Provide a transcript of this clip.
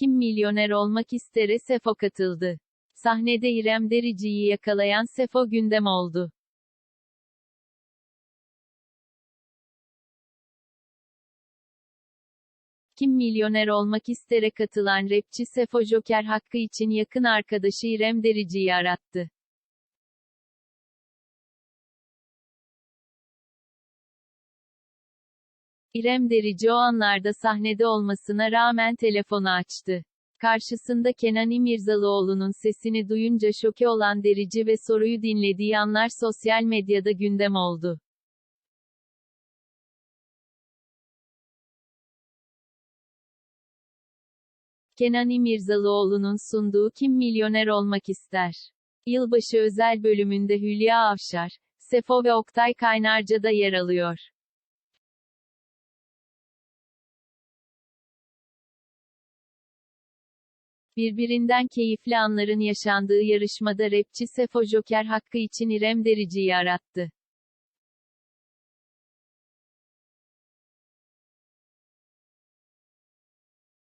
Kim Milyoner Olmak İster'e Sefo katıldı. Sahnede İrem Derici'yi yakalayan Sefo gündem oldu. Kim Milyoner Olmak İster'e katılan rapçi Sefo Joker hakkı için yakın arkadaşı İrem Derici'yi arattı. İrem Derici o anlarda sahnede olmasına rağmen telefonu açtı. Karşısında Kenan İmirzalıoğlu'nun sesini duyunca şoke olan Derici ve soruyu dinlediği anlar sosyal medyada gündem oldu. Kenan İmirzalıoğlu'nun sunduğu Kim Milyoner Olmak İster? Yılbaşı özel bölümünde Hülya Avşar, Sefo ve Oktay Kaynarca da yer alıyor. Birbirinden keyifli anların yaşandığı yarışmada rapçi Sefo Joker hakkı için İrem Derici'yi arattı.